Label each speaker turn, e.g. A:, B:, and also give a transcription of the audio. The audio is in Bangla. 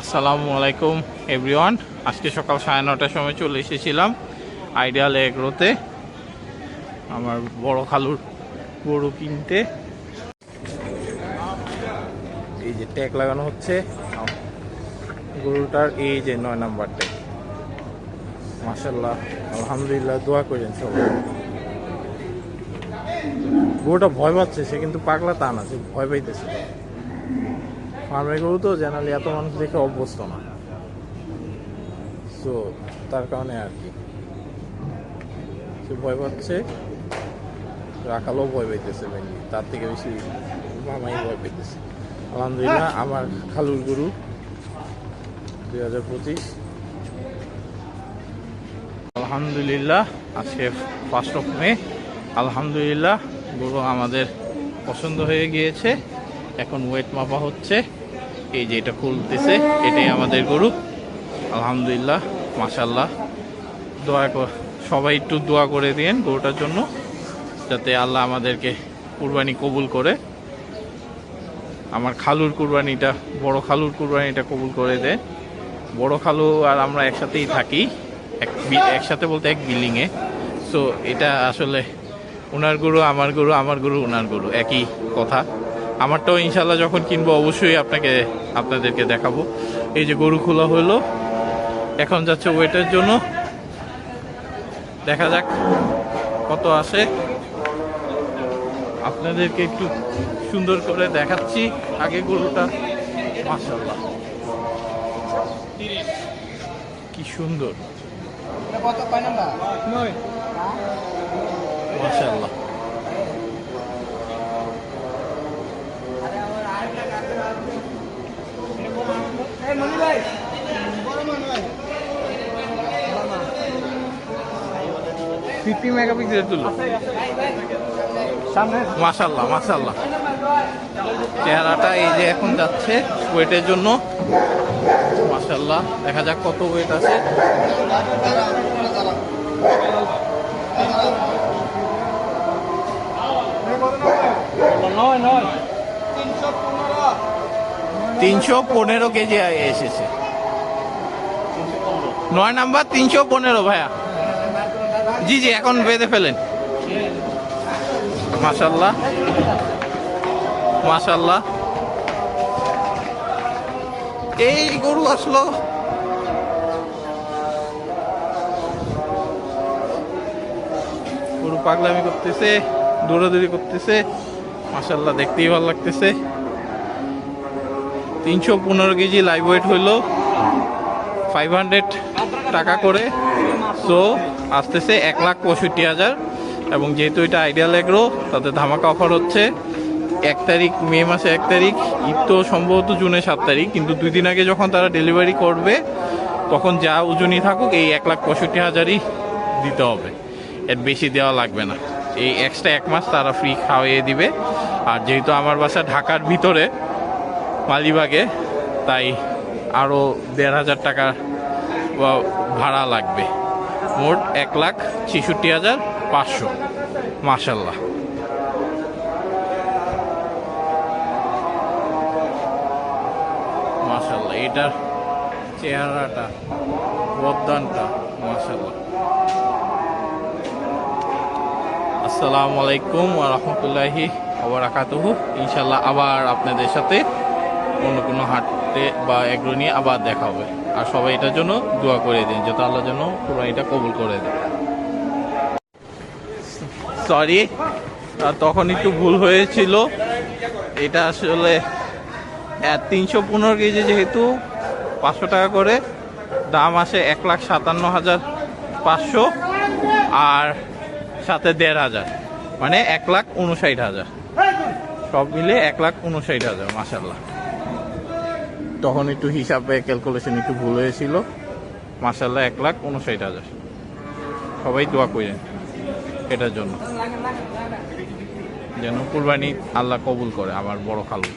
A: আসসালামু আলাইকুম এভরিওয়ান আজকে সকাল সাড়ে নটার সময় চলে এসেছিলাম আইডিয়াল এগ্রোতে আমার বড় খালুর গরু কিনতে। এই যে ট্যাগ লাগানো হচ্ছে। গরুটার এই যে নয় নাম্বার ট্যাগ। মাসাল্লাহ আলহামদুলিল্লাহ, দোয়া করেন সবাই। গরুটা ভয় পাচ্ছে, সে কিন্তু পাগলা তা না, সে ভয় পাইতেছে। ফার্মে গরু তো জেনারেলি এত মানুষ দেখে অভ্যস্ত না। সো তার কারণে আর কি। সে ভয় পাচ্ছে, রাখালও ভয় পেতেছে মেনলি তার থেকে বেশি মামাই ভয় পেতেছে আলহামদুলিল্লাহ, আমার খালুর গরু, দুই হাজার পঁচিশ। আলহামদুলিল্লাহ, আজকে ফার্স্ট অফ মে আলহামদুলিল্লাহ, গরু আমাদের পছন্দ হয়ে গিয়েছে। এখন ওয়েট মাপা হচ্ছে। এই যে এটা খুলতেছে, এটাই আমাদের গরু। আলহামদুলিল্লাহ মাশাল্লাহ দোয়া কর সবাই একটু দোয়া করে দিন গরুটার জন্য, যাতে আল্লাহ আমাদেরকে কুরবানি কবুল করে। আমার খালুর কুরবানিটা, বড় খালুর কুরবানিটা কবুল করে দেয় বড় খালু আর আমরা একসাথেই থাকি, এক একসাথে বলতে এক বিল্ডিংয়ে। সো এটা আসলে ওনার গরু, আমার গরু আমার গরু, ওনার গরু, একই কথা। আমারটাও ইনশাল্লাহ যখন কিনবো অবশ্যই আপনাকে আপনাদেরকে দেখাবো। এই যে গরু খোলা হলো। এখন যাচ্ছে ওয়েটের জন্য। দেখা যাক কত আসে। আপনাদেরকে একটু সুন্দর করে দেখাচ্ছি আগে গরুটা। মাশাল্লাহ কি সুন্দর। মাশাল্লাহ ফিফটি মেগাপিক্সেল তুলো। মাশাল্লাহ মাশাল্লাহ চেহারাটা এই যে এখন যাচ্ছে ওয়েটের জন্য। মাশাল্লাহ দেখা যাক কত ওয়েট আছে। তিনশো পনেরো কেজি এসেছে। নয় নাম্বার তিনশো পনেরো ভাইয়া। জি জি, এখন বেঁধে ফেলেন। মাশাল্লাহ মাশাল্লাহ এই গরু আসলো। গরু পাগলামি করতেছে, দৌড়াদৌড়ি করতেছে। মাশাল্লাহ দেখতেই ভালো লাগতেছে। তিনশো পনেরো কেজি লাইভ ওয়েট হইল। ফাইভ হান্ড্রেড টাকা করে। সো আসতেছে এক লাখ পঁয়ষট্টি হাজার। এবং যেহেতু এটা আইডিয়াল এগ্রো তাদের ধামাকা অফার হচ্ছে এক তারিখ, মে মাসে এক তারিখ, ঈদ তো সম্ভবত জুনে সাত তারিখ, কিন্তু দুই দিন আগে যখন তারা ডেলিভারি করবে, তখন যা ওজনই থাকুক, এই এক লাখ পঁয়ষট্টি হাজারই দিতে হবে। এর বেশি দেওয়া লাগবে না। এই এক্সট্রা এক মাস তারা ফ্রি খাওয়িয়ে দিবে। আর যেহেতু আমার বাসা ঢাকার ভিতরে, মালিবাগে, তাই আরও দেড় হাজার টাকা ভাড়া লাগবে। মোট এক লাখ ছেষট্টি হাজার পাঁচশো। মাসাল্লাহ মাসাল্লাহ এটার চেহারাটা বদানটা মাসাল্লাহ আসসালামু আলাইকুম রহমতুল্লাহি ওবরাকাতুহু ইনশাল্লাহ আবার আপনাদের সাথে অন্য কোনো হাটে বা এগুলো নিয়ে আবার দেখা হবে। আর সবাই এটার জন্য দোয়া করে দিন, যাতে আল্লাহ যেন এটা কবুল করে দেয়। সরি তখন একটু ভুল হয়েছিল। এটা আসলে তিনশো পনেরো কেজি যেহেতু, পাঁচশো টাকা করে, দাম আসে এক লাখ সাতান্ন হাজার পাঁচশো আর সাথে দেড় হাজার মানে এক লাখ উনষাট হাজার। সব মিলে এক লাখ উনষাট হাজার মাসাল্লাহ তখন একটু হিসাবে ক্যালকুলেশন একটু ভুল হয়েছিল। মাসাল্লাহ এক লাখ উনষাট হাজার। সবাই দোয়া করেন এটার জন্য। যেন কুরবানি আল্লাহ কবুল করে আমার বড় খালু।